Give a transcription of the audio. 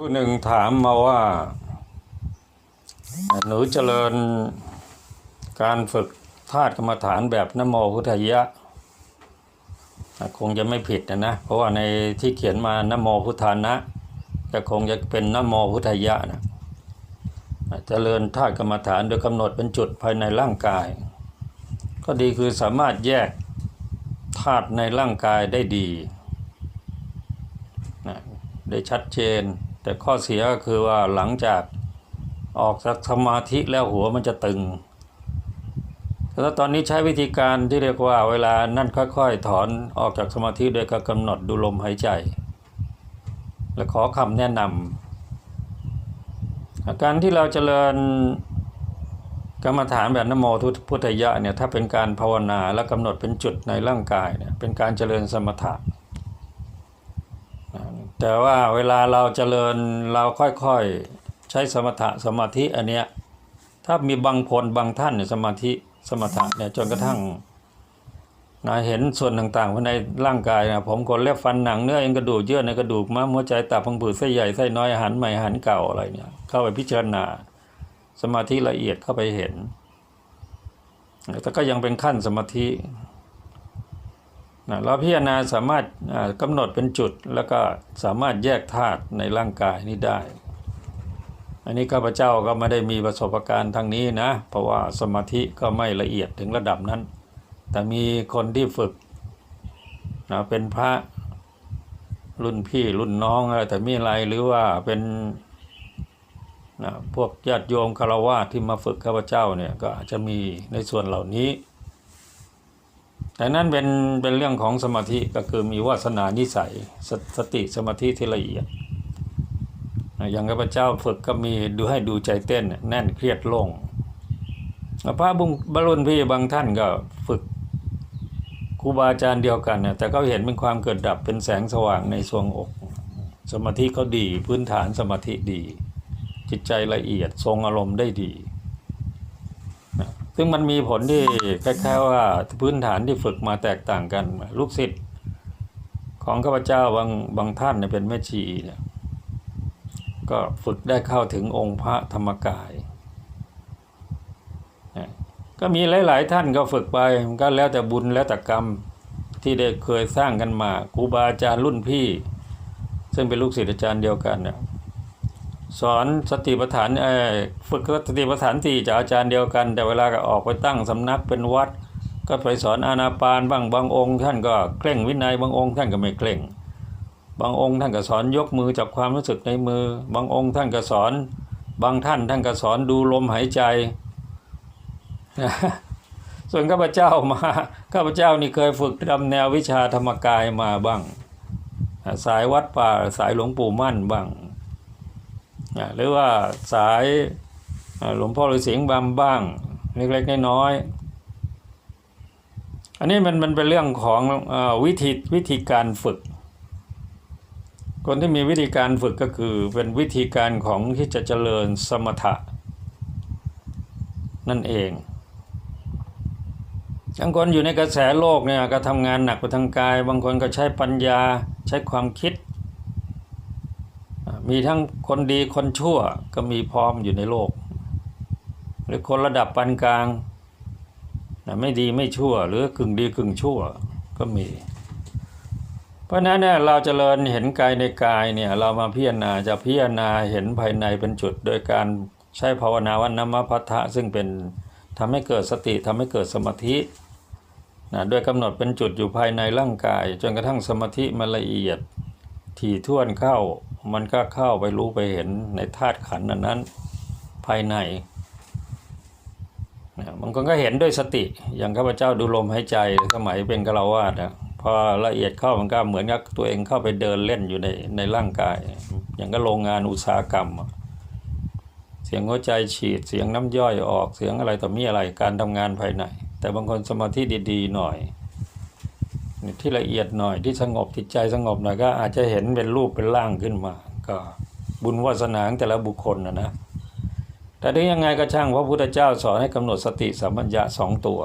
ผู้หนึ่งถามมาว่า หนูเจริญการฝึกธาตุกรรมฐานแบบนโมพุทธยะ คงจะไม่ผิดนะนะ เพราะว่าในที่เขียนมานโมพุทธานะก็คงจะเป็นนโมพุทธยะนะเจริญธาตุกรรมฐานโดยกำหนดเป็นจุดภายในร่างกาย ก็ดีคือสามารถแยกธาตุในร่างกายได้ดีได้ชัดเจน แต่ข้อเสียก็คือว่าหลังจากออกจากสมาธิแล้วหัวมันจะตึง แล้วตอนนี้ใช้วิธีการที่เรียกว่าเวลานั่นค่อยๆ ถอนออกจากสมาธิโดยการกำหนดดูลมหายใจ และขอคำแนะนำอาการที่เราเจริญกรรมฐานแบบนโมทุพุทธยะเนี่ยถ้าเป็นการภาวนาและกำหนดเป็นจุดในร่างกายเนี่ยเป็นการเจริญสมถะ แต่ว่าเวลาเราเจริญเราค่อยๆ ใช้สมถะสมาธิอันเนี้ยถ้ามีบางคนบางท่านเนี่ยสมาธิสมถะเนี่ยจนกระทั่งนะเห็นส่วนต่างๆภายในร่างกายนะผมขนเล็บฟันหนังเนื้อเอ็นกระดูกเยื่อในกระดูกม้ามหัวใจตับพังผืดไส้ใหญ่ไส้น้อยอาหารใหม่อาหารเก่าอะไรเนี่ยเข้าไปพิจารณา สมาธิละเอียดเข้าไปเห็น แต่ก็ยังเป็นขั้นสมาธิ นะเราพิจารณาสามารถกำหนดเป็นจุดแล้วก็สามารถแยกธาตุในร่างกายนี้ได้ อันนี้ข้าพเจ้าก็ไม่ได้มีประสบการณ์ทางนี้นะ เพราะว่าสมาธิก็ไม่ละเอียดถึงระดับนั้น แต่มีคนที่ฝึกนะเป็นพระรุ่นพี่รุ่นน้องอะไรแต่มีอะไรหรือว่าเป็นนะพวกญาติโยมคารวะที่มาฝึกข้าพเจ้าเนี่ยก็อาจจะมีในส่วนเหล่านี้ แต่นั่นเป็นเป็นเรื่องของสมาธิก็คือมีวาสนานิสัยสสติสมาธิที่ละเอียดอย่างข้าพเจ้าฝึกก็มีดูให้ดูใจเต้น แน่นเครียดโล่งพระบุญบรุนพี่บางท่านก็ฝึกครูบาอาจารย์เดียวกันเนี่ยแต่ก็เห็นเป็นความเกิดดับเป็นแสงสว่างในทรวงอก สมาธิเขาดีพื้นฐานสมาธิดี จิตใจละเอียดทรงอารมณ์ได้ดี ซึ่งมันมีผลที่คล้ายๆว่าพื้นฐานที่ฝึกมาแตกต่างกัน ลูกศิษย์ของข้าพเจ้าบางบางท่านเนี่ยเป็นแม่ชีเนี่ยก็ฝึกได้เข้าถึงองค์พระธรรมกาย ก็มีหลาย ๆ ท่านก็ฝึกไปก็แล้วแต่บุญแล้วแต่กรรมที่ได้เคยสร้างกันมาครูบาอาจารย์รุ่นพี่ ซึ่งเป็นลูกศิษย์อาจารย์เดียวกันเนี่ย สอนสติปัฏฐานเออฝึกสติปัฏฐานสี่จากอาจารย์เดียวกัน แต่เวลาก็ออกไปตั้งสำนักเป็นวัด ก็ไปสอนอานาปานบ้างบางองค์ ท่านก็เคร่งวินัยบางองค์ท่านก็ไม่เคร่ง บางองค์ท่านก็สอนยกมือจับความรู้สึกในมือ บางองค์ท่านก็สอน บางท่านท่านก็สอนดูลมหายใจ ส่วนข้าพเจ้ามาข้าพเจ้านี่เคยฝึกดำแนววิชาธรรมกายมาบ้าง สายวัดป่าสายหลวงปู่มั่นบ้าง หรือว่าสายหลวงพ่อฤาษีบำบ้างเล็กๆน้อยๆอันนี้มันมันเป็นเรื่องของอวิธีวิธีการฝึก คนที่มีวิธีการฝึกก็คือเป็นวิธีการของที่จะเจริญสมถะ นั่นเองบางคนอยู่ในกระแสโลกเนี่ยก็ทำงานหนักไปทางกาย บางคนก็ใช้ปัญญาใช้ความคิด มีทั้งคนดีคนชั่วก็มีพร้อมอยู่ในโลก หรือคนระดับปานกลางไม่ดีไม่ชั่ว หรือกึ่งดีกึ่งชั่วก็มี เพราะนั้นเนี่ยเราจเจริญเห็นกายในกายเนี่ยเรามาพิจารณาจะพิจารณาเห็นภายในเป็นจุด โดยการใช้ภาวนาวันนมพัทธะซึ่งเป็นทำให้เกิดสติทำให้เกิดสมาธินะโดยกำหนดเป็นจุดอยู่ภายในร่างกาย จนกระทั่งสมาธิมันละเอียดถี่ท่วนเข้า มันก็เข้าไปรู้ไปเห็นในธาตุขันธ์นั้น ภายในนะบางคนก็เห็นด้วยสติ อย่างข้าพเจ้าดูลมหายใจสมัยเป็นกะลาวาดนะพอละเอียดเข้ามันก็เหมือนกับตัวเองเข้าไปเดินเล่นอยู่ในในร่างกาย อย่างก็โรงงานอุตสาหกรรม เสียงหัวใจฉีดเสียงน้ำย่อยออกเสียงอะไรต่อมีอะไรการทำงานภายใน แต่บางคนสมาธิดีๆหน่อย ที่ละเอียดหน่อยที่สงบจิตใจสงบหน่อยก็อาจจะเห็นเป็นรูปเป็นร่างขึ้นมา ก็บุญวาสนาของแต่ละบุคคลนะนะแต่ถึงยังไงก็ช่างพระพุทธเจ้าสอนให้กำหนดสติสัมปัญญะสองตัว